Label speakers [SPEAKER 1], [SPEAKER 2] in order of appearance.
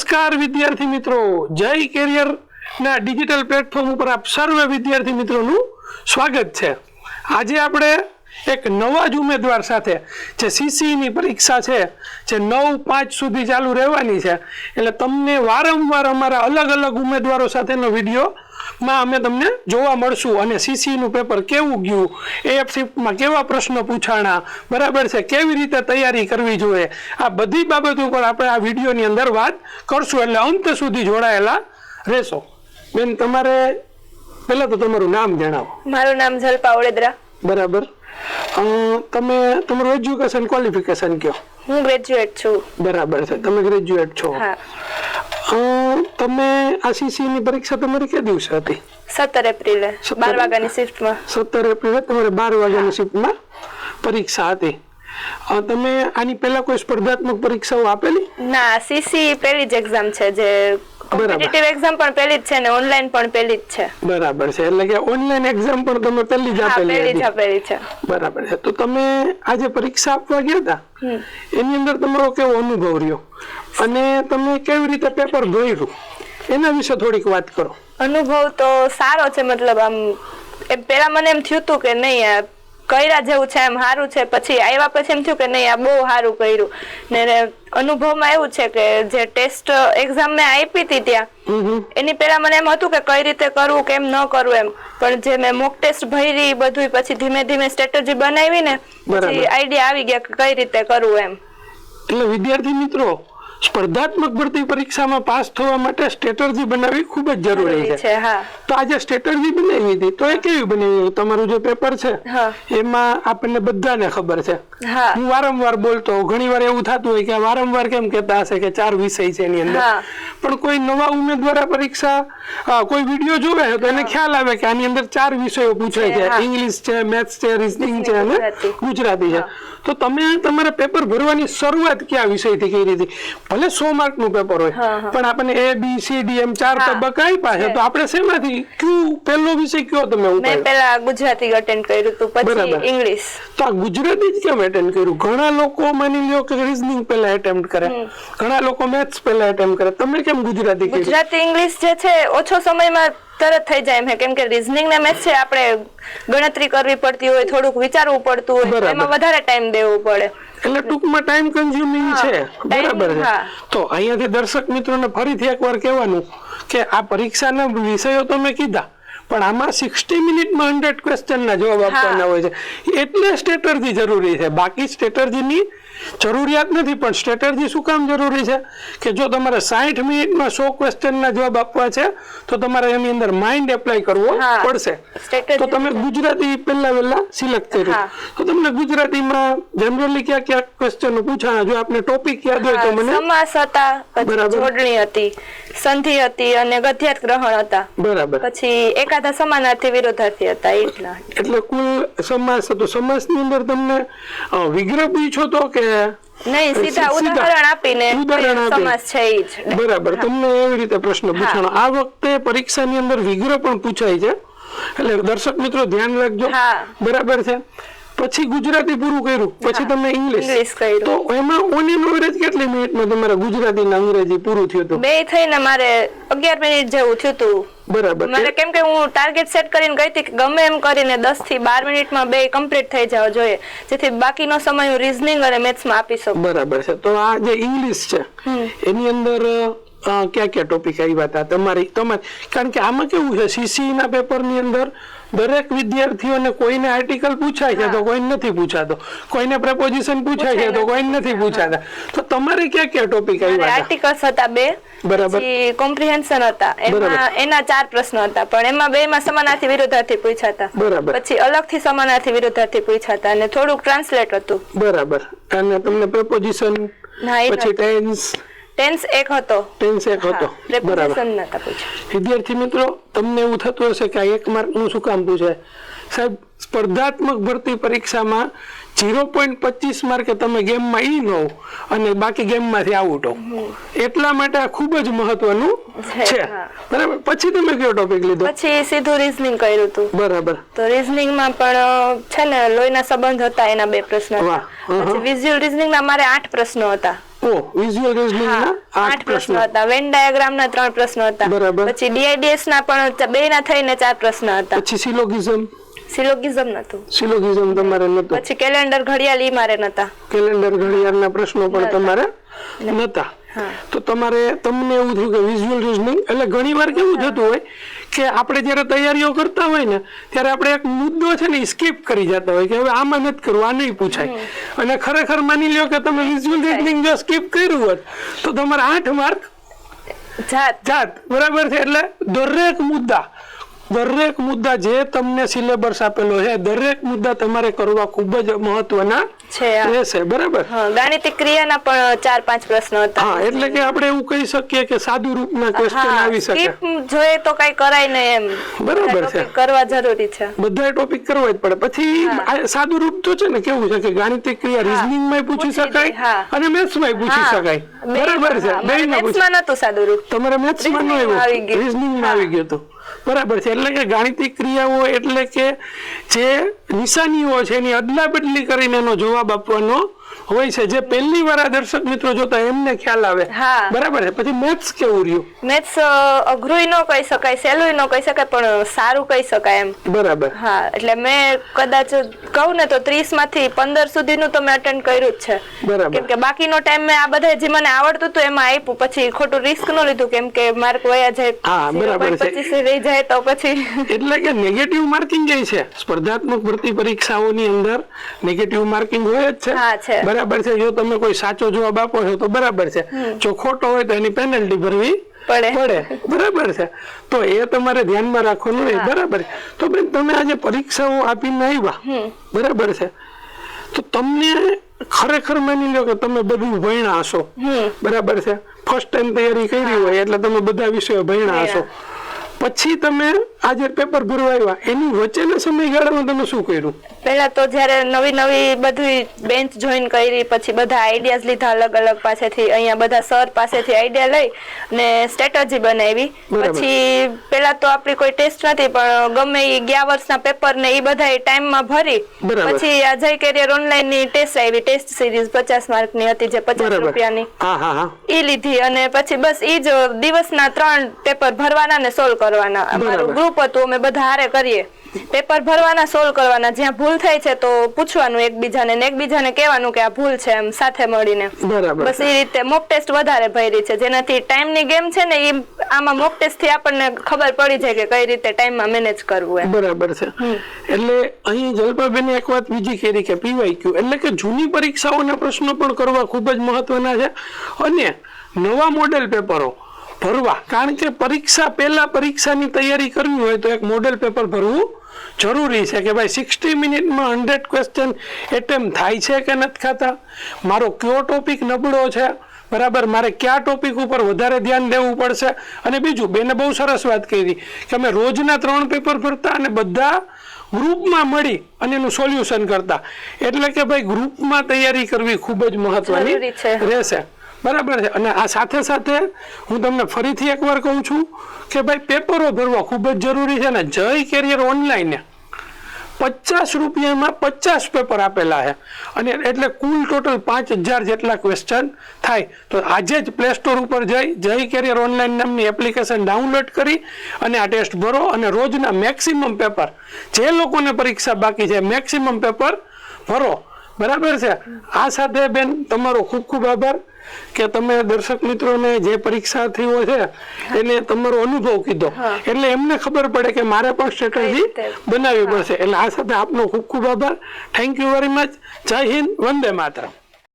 [SPEAKER 1] નમસ્કાર વિદ્યાર્થી મિત્રો. જય કેરિયર ના ડિજિટલ પ્લેટફોર્મ ઉપર આપ સર્વે વિદ્યાર્થી મિત્રોનું સ્વાગત છે. આજે આપણે એક નવા જ ઉમેદવાર સાથે જે સીસીની પરીક્ષા છે, જે નવ પાંચ સુધી ચાલુ રહેવાની છે. એટલે તમને વારંવાર અમારા અલગ અલગ ઉમેદવારો સાથેનો વીડિયો માં અમે તમને જોવા મળશું. અને સીસીનું પેપર કેવું ગયું? એએફસીમાં કેવા પ્રશ્નો પૂછાણા? બરાબર છે. કેવી રીતે તૈયારી કરવી જોઈએ? આ બધી બાબતો ઉપર આપણે આ વિડીયોની અંદર વાત કરશું. એટલે અંત સુધી જોડાયેલા રહેશો. બેન તમારે પહેલા તો તમારું નામ જણાવો.
[SPEAKER 2] મારું નામ ઝલપા ઓળેદરા.
[SPEAKER 1] બરાબર. તમે તમારું એજ્યુકેશન ક્વોલિફિકેશન કયો?
[SPEAKER 2] હું ગ્રેજ્યુએટ છું.
[SPEAKER 1] બરાબર છે. તમે ગ્રેજ્યુએટ છો.
[SPEAKER 2] હા.
[SPEAKER 1] તમે આ સીસીની પરીક્ષા તમારી કે દિવસે હતી?
[SPEAKER 2] સત્તર એપ્રિલે બાર વાગ્યાની શિફ્ટમાં
[SPEAKER 1] સત્તર એપ્રિલે તમારે બાર વાગ્યાની શિફ્ટમાં પરીક્ષા હતી. તમે આની પહેલા કોઈ સ્પર્ધાત્મક પરીક્ષાઓ આપેલી?
[SPEAKER 2] ના સીસી પહેલી જ એક્ઝામ છે જે કોમ્પિટિટિવ એક્ઝામ પણ પહેલી જ છે ને ઓનલાઈન પણ પહેલી જ છે.
[SPEAKER 1] બરાબર છે એટલે કે ઓનલાઈન એક્ઝામ પણ તમે પહેલી જ આપેલી
[SPEAKER 2] પહેલી જ આપેલી છે.
[SPEAKER 1] બરાબર છે. તો તમે આજે પરીક્ષા આપવા ગયા હતા એની અંદર તમારો કેવો અનુભવ રહ્યો? અને તમે કેવી રીતે પેપર ભર્યું? એના વિશે થોડીક વાત કરો.
[SPEAKER 2] અનુભવ તો સારો છે મતલબ આમ એમ પેલા મને એમ થયું હતું કે નહીં કર્યા જેવું છે એમ સારું છે. પછી આવ્યા પછી એમ થયું કે નહીં આ બહુ સારું કર્યું. ને અનુભવમાં એવું છે કે જે ટેસ્ટ એક્ઝામ મેં આપી હતી ત્યાં. એની પહેલા મને એમ હતું કે કઈ રીતે કરવું કેમ ન કરવું એમ. પણ જે મેં મોક ટેસ્ટ ભરી બધું પછી ધીમે ધીમે સ્ટ્રેટેજી બનાવી ને પછી આઈડિયા આવી ગયા કે કઈ રીતે કરવું એમ.
[SPEAKER 1] એટલે વિદ્યાર્થી મિત્રો સ્પર્ધાત્મક ભરતી પરીક્ષામાં પાસ થવા માટે સ્ટ્રેટર્જી બનાવવી ખૂબ જ જરૂરી છે. તો આજે સ્ટ્રેટર્જી બનાવી હતી તો એ કેવી બનાવી તમારું જે પેપર છે એમાં આપણને બધાને ખબર છે.
[SPEAKER 2] હું.
[SPEAKER 1] વારંવાર બોલતો હોઉં. ઘણી એવું થતું હોય કે વારંવાર કેમ કહેતા હશે કે ચાર વિષય છે એની અંદર. પણ કોઈ નવા ઉમેદવાર પરીક્ષા કોઈ વીડિયો જોવે તો એને ખ્યાલ આવે કે આની અંદર ચાર વિષયો પૂછાય
[SPEAKER 2] છે,
[SPEAKER 1] ઇંગ્લિશ છે મેથ્સ છે રીઝનિંગ છે અને.
[SPEAKER 2] ગુજરાતી.
[SPEAKER 1] છે. તો તમે તમારા પેપર ભરવાની શરૂઆત કયા વિષયથી કરી હતી? ભલે સો માર્કનું પેપર હોય. પણ આપણને એ બી સી ડી એમ ચાર. તબક્કા આપ્યા છે. તો આપણે શેમાંથી? ક્યુ પહેલો વિષય કયો તમે
[SPEAKER 2] મેં પેલા ગુજરાતી અટેન્ડ કર્યું હતું પછી ઇંગ્લિશ
[SPEAKER 1] તો આ ગુજરાતી જ કેમ અટેન્ડ કર્યું? ઘણા લોકો માની લ્યો કે રીઝનિંગ પહેલા એટેમ્પ્ટ કરે. ઘણા લોકો મેથ્સ પહેલા એટેમ્પ્ટ કરે. તમે કેમ ગુજરાતી
[SPEAKER 2] ગુજરાતી ઇંગ્લિશ જે છે ઓછો સમયમાં તરત થઈ જાય એમ છે કેમ કે રીઝનિંગ ને મેથ્સ છે આપણે ગણતરી કરવી પડતી હોય થોડુંક વિચારવું પડતું હોય. એમાં વધારે ટાઈમ દેવો પડે.
[SPEAKER 1] એટલે ટૂંકમાં ટાઈમ કન્ઝ્યુમિંગ છે. બરાબર છે. તો અહીંયાથી દર્શક મિત્રોને ફરીથી એકવાર કહેવાનું કે આ પરીક્ષાના વિષયો તો મેં કીધા પણ આમાં સિક્સટી મિનિટમાં હંડ્રેડ ક્વેશ્ચનના જવાબ આપવાના હોય છે. એટલે સ્ટેટર્જી જરૂરી છે. બાકી સ્ટ્રેટર્જીની જરૂરિયાત નથી પણ સ્ટ્રેટર્જી શું કામ જરૂરી છે? કે જો તમારે સાઠ મિનિટમાં સો ક્વેશ્ચનના જવાબ આપવા છે તો તમારે એની અંદર માઇન્ડ એપ્લાય કરવો પડશે. તો તમે ગુજરાતી પહેલા વહેલા સિલેક્ટ કર્યું તો તમને ગુજરાતીમાં જનરલી ક્યાં ક્યાં ક્વેશ્ચનો પૂછાણા? જો આપને ટોપિક યાદ હોય તો મને
[SPEAKER 2] સમાસ હતા. જોડણી હતી સંધિ હતી અને ગધ્યાત ગ્રહણ હતા.
[SPEAKER 1] બરાબર.
[SPEAKER 2] પછી એકાદા સમાનાર્થી વિરોધાર્થી હતા એટલા
[SPEAKER 1] એટલે કુલ સમાસ હતો. સમાસની અંદર તમને વિગ્રહ પૂછો તો કે
[SPEAKER 2] નહીં સીધા. ઉદાહરણ આપીને. સમાસ છે જ.
[SPEAKER 1] બરાબર તમને એવી રીતે પ્રશ્ન પૂછવાનો. આ વખતે પરીક્ષાની અંદર વિગ્રહ પણ પૂછાય છે. એટલે દર્શક મિત્રો ધ્યાન રાખજો. બરાબર છે. પછી ગુજરાતી પૂરું કર્યું. પછી તમે ઇંગ્લિશ. તો એમાં ઓન એન એવરેજ કેટલી મિનિટમાં તમારે ગુજરાતી ને અંગ્રેજી પૂરું થયું હતું?
[SPEAKER 2] બે થઈને મારે અગિયાર મિનિટ જેવું થયું હતું.
[SPEAKER 1] બરાબર.
[SPEAKER 2] મારે કેમ કે હું ટાર્ગેટ સેટ કરીને ગઈ હતી કે ગમે એમ કરીને દસથી બાર મિનિટમાં બે કમ્પ્લીટ થઈ જવા જોઈએ. જેથી બાકીનો સમય હું રીઝનિંગ અને મેથ્સમાં આપી શકું.
[SPEAKER 1] બરાબર છે. તો આ જે ઇંગ્લિશ છે એની અંદર ક્યાં ક્યાં ટોપિક આવ્યા હતા તમારી તમારે કારણ કે આમાં કેવું છે સીસીઈના પેપરની અંદર દરેક વિદ્યાર્થીઓને કોઈને આર્ટિકલ પૂછાય છે તો કોઈને નથી પૂછાતો. કોઈને પ્રપોઝિશન પૂછાય છે તો કોઈને નથી પૂછાતા. તો તમારે ક્યાં ક્યાં ટોપિક આવ્યા હતા
[SPEAKER 2] આર્ટિકલ્સ હતા બે.
[SPEAKER 1] બરાબર.
[SPEAKER 2] કોમ્પ્રિહેન્શન હતા. એમાં એના ચાર પ્રશ્નો હતા પણ એમાં બે માં સમાનાર્થી વિરોધાર્થી પૂછાતા.
[SPEAKER 1] બરાબર.
[SPEAKER 2] પછી અલગથી સમાનાર્થી વિરોધાર્થી પૂછાતા અને થોડુંક ટ્રાન્સલેટ હતું.
[SPEAKER 1] બરાબર. અને તમને પ્રપોઝિશન પછી ટેન્સ
[SPEAKER 2] ટેન્સ એક હતો.
[SPEAKER 1] ટેન્સ એક હતો. બરાબર. વિદ્યાર્થી મિત્રો તમને એવું થતું હશે કે આ એક માર્કનું શું કામ પૂછે સાહેબ સ્પર્ધાત્મક ભરતી પરીક્ષામાં ઝીરો પોઈન્ટ પચીસ માર્કે તમે ગેમમાં ઈ નો અને બાકી ગેમમાંથી આઉટ હો. એટલા માટે આ ખૂબ જ મહત્વનું
[SPEAKER 2] છે,
[SPEAKER 1] બરાબર. પછી તમે કયો ટોપિક લીધો?
[SPEAKER 2] પછી સીધું રીઝનિંગ કર્યું હતું
[SPEAKER 1] બરાબર.
[SPEAKER 2] તો રીઝનિંગમાં પણ છે ને લોહીના સંબંધ હતા એના બે પ્રશ્ન હતા. પછી વિઝ્યુઅલ રીઝનિંગના મારે આઠ પ્રશ્નો હતા.
[SPEAKER 1] ઓ વિઝ્યુઅલ રીઝનિંગ ના
[SPEAKER 2] આઠ પ્રશ્નો હતા. વેન ડાયાગ્રામ ના ત્રણ પ્રશ્નો હતા.
[SPEAKER 1] બરાબર.
[SPEAKER 2] પછી ડીઆઈડીએસ ના પણ બે ના થઈને ચાર પ્રશ્ન હતા.
[SPEAKER 1] પછી સિલોગિઝમ
[SPEAKER 2] સિલોગિઝમ નતું.
[SPEAKER 1] સિલોગિઝમ તમારે નતું.
[SPEAKER 2] પછી કેલેન્ડર ઘડિયાળ ઈ મારે નતા.
[SPEAKER 1] કેલેન્ડર ઘડિયાળના પ્રશ્નો પણ. તમારે નતા. તો તમારે તમને એવું થયું કે વિઝ્યુઅલ રિઝનિંગ એટલે ઘણી વાર કેવું થતું હોય કે આપણે જ્યારે તૈયારીઓ કરતા હોય ને ત્યારે આપણે એક મુદ્દો છે ને સ્કીપ કરી જતા હોય કે હવે આમાં નથી કરવું આ નહીં પૂછાય. અને ખરેખર માની લ્યો કે તમે વિઝ્યુઅલ રિઝનિંગ જો સ્કીપ કર્યું હોત તો તમારા આઠ માર્ક
[SPEAKER 2] જાત.
[SPEAKER 1] જાત. બરાબર છે? એટલે દરેક મુદ્દા દરેક મુદ્દા જે તમને સિલેબસ આપેલો છે દરેક મુદ્દા તમારે કરવા ખૂબ જ મહત્વના
[SPEAKER 2] છે
[SPEAKER 1] રહેશે બરાબર?
[SPEAKER 2] હા ગાણિતિક ક્રિયાના પણ ચાર પાંચ પ્રશ્નો હતા.
[SPEAKER 1] હા એટલે કે આપણે એવું કહી શકીએ કે સાદુ રૂપના ક્વેશ્ચન આવી શકે.
[SPEAKER 2] જોઈએ તો કઈ કરાય નહીં એમ.
[SPEAKER 1] બરાબર છે.
[SPEAKER 2] કરવા જરૂરી છે.
[SPEAKER 1] બધા ટોપિક કરવા જ પડે. પછી સાદુ રૂપ તો છે ને કેવું છે કે ગાણિતિક ક્રિયા રીઝનિંગમાં પૂછી શકાય. અને મેથ્સમાં પૂછી શકાય. બરાબર છે. બે માં પૂછી
[SPEAKER 2] નતું સાદું રૂપ.
[SPEAKER 1] તમારે મેથ્સમાં ન
[SPEAKER 2] આવી
[SPEAKER 1] આવ્યું. રીઝનિંગમાં આવી ગયું હતું. બરાબર છે. એટલે કે ગાણિતિક ક્રિયાઓ એટલે કે જે નિશાનીઓ છે એની અદલા બદલી કરીને એનો જવાબ આપવાનો હોય છે. જે પહેલી વાર આ દર્શક મિત્રો જોતા એમને ખ્યાલ આવે. બરાબર છે. પછી મેથ્સ કેવું રહ્યું?
[SPEAKER 2] મેથ્સ અઘરું ન કહી શકાય સહેલું ન કહી શકાય પણ સારું કહી શકાય એમ.
[SPEAKER 1] બરાબર.
[SPEAKER 2] હા એટલે મેં કદાચ કહું ને તો ત્રીસમાંથી પંદર સુધીનું તો મેં અટેન્ડ કર્યું જ છે.
[SPEAKER 1] બરાબર.
[SPEAKER 2] કેમ કે બાકીનો ટાઈમ મેં આ બધા જે મને આવડતું હતું એમાં આપ્યું પછી ખોટું રિસ્ક ન લીધું કેમ કે માર્ક વયા જાય
[SPEAKER 1] હા, બરાબર છે.
[SPEAKER 2] 0.25 રહી જાય તો પછી.
[SPEAKER 1] એટલે કે નેગેટિવ માર્કિંગ જે છે સ્પર્ધાત્મક ભરતી પરીક્ષાઓની અંદર નેગેટિવ માર્કિંગ હોય જ છે.
[SPEAKER 2] હા,
[SPEAKER 1] છે. બરાબર છે? જો તમે કોઈ સાચો જવાબ આપો છો તો બરાબર છે. જો ખોટો હોય તો એની પેનલ્ટી ભરવી
[SPEAKER 2] પડે.
[SPEAKER 1] બરાબર છે? તો એ તમારે ધ્યાનમાં રાખવાનું નહીં. બરાબર. તો બેન તમે આજે પરીક્ષાઓ આપીને આવ્યા. બરાબર છે? તો તમને ખરેખર માની લો કે તમે બધું ભણ્યા હશો. બરાબર છે? ફર્સ્ટ ટાઈમ તૈયારી કરી હોય એટલે તમે બધા વિષયો ભણ્યા. હશો. પછી તમે આજે પેપર ભરવા આવ્યા એની વચ્ચેના સમયગાળામાં તમે શું કર્યું?
[SPEAKER 2] પહેલા તો જ્યારે નવી નવી બધી બેન્ચ જોઈન કરી પછી બધા આઈડિયાઝ લીધા અલગ અલગ પાસેથી અહીંયા બધા સર પાસેથી આઈડિયા લઈ ને સ્ટ્રેટજી બનાવી. પછી પહેલા તો આપણી કોઈ ટેસ્ટ નથી પણ ગમે એ ગયા વર્ષના પેપર ને એ બધા ટાઈમમાં ભરી. પછી આ જય કેરિયર ઓનલાઈનની ટેસ્ટ આવી ટેસ્ટ સિરીઝ પચાસ માર્કની હતી જે પચાસ રૂપિયાની. ઈ લીધી અને પછી બસ એ જ દિવસના ત્રણ પેપર ભરવાના ને સોલ્વ કરવાના અમારું. ગ્રુપ હતું અમે બધા હારે કરીએ. પેપર ભરવાના સોલ્વ કરવાના. જ્યાં ભૂલ થાય છે તો પૂછવાનું એકબીજાને ને એકબીજાને કહેવાનું કે આ ભૂલ છે એમ સાથે મળીને. બસ એ રીતે મોક ટેસ્ટ વધારે ભરી છે. જેનાથી ટાઈમની ગેમ છે ને એ આમાં મોક ટેસ્ટથી આપણને ખબર પડી જાય કે કઈ રીતે ટાઈમમાં મેનેજ કરવું એમ.
[SPEAKER 1] બરાબર છે. એટલે અહીં જલ્પાબેને એક વાત બીજી કરી કે પીવાય એટલે કે જૂની પરીક્ષાઓના પ્રશ્નો પણ કરવા ખૂબ જ મહત્વના છે. અને નવા મોડેલ પેપરો ભરવા. કારણ કે પરીક્ષા પહેલા પરીક્ષાની તૈયારી કરવી હોય તો એક મોડેલ પેપર ભરવું જરૂરી છે કે ભાઈ સિક્સટી મિનિટમાં હંડ્રેડ ક્વેશ્ચન એટેમ્પ થાય છે કે નથી ખાતા મારો કયો ટોપિક નબળો છે? બરાબર મારે કયા ટોપિક ઉપર વધારે ધ્યાન દેવું પડશે? અને બીજું બેને બહુ સરસ વાત કરી કે અમે રોજના ત્રણ પેપર ભરતા અને બધા ગ્રુપમાં મળી અને એનું સોલ્યુશન કરતા. એટલે કે ભાઈ ગ્રુપમાં તૈયારી કરવી ખૂબ જ મહત્વની રહેશે. બરાબર છે. અને આ સાથે સાથે હું તમને ફરીથી એકવાર કહું છું કે ભાઈ પેપરો ભરવા ખૂબ જ જરૂરી છે ને જય કેરિયર ઓનલાઈન પચાસ રૂપિયામાં પચાસ પેપર આપેલા છે. અને એટલે કુલ ટોટલ પાંચ હજાર જેટલા ક્વેશ્ચન થાય. તો આજે જ પ્લે સ્ટોર ઉપર જઈ, જય કેરિયર ઓનલાઈન નામની એપ્લિકેશન ડાઉનલોડ કરી અને આ ટેસ્ટ ભરો અને રોજના મેક્સિમમ પેપર જે લોકોને પરીક્ષા બાકી છે મેક્સિમમ પેપર ભરો. બરાબર છે? આ સાથે બેન તમારો ખૂબ ખૂબ આભાર કે તમે દર્શક મિત્રોને જે પરીક્ષાર્થીઓ છે એને તમારો અનુભવ કીધો. એટલે એમને ખબર પડે કે મારે પણ
[SPEAKER 2] સ્ટ્રેટર્જી?
[SPEAKER 1] બનાવવી પડશે. એટલે આ સાથે આપનો ખૂબ ખૂબ આભાર. થેન્ક યુ વેરી મચ જય હિન્દ. વંદે માતરમ.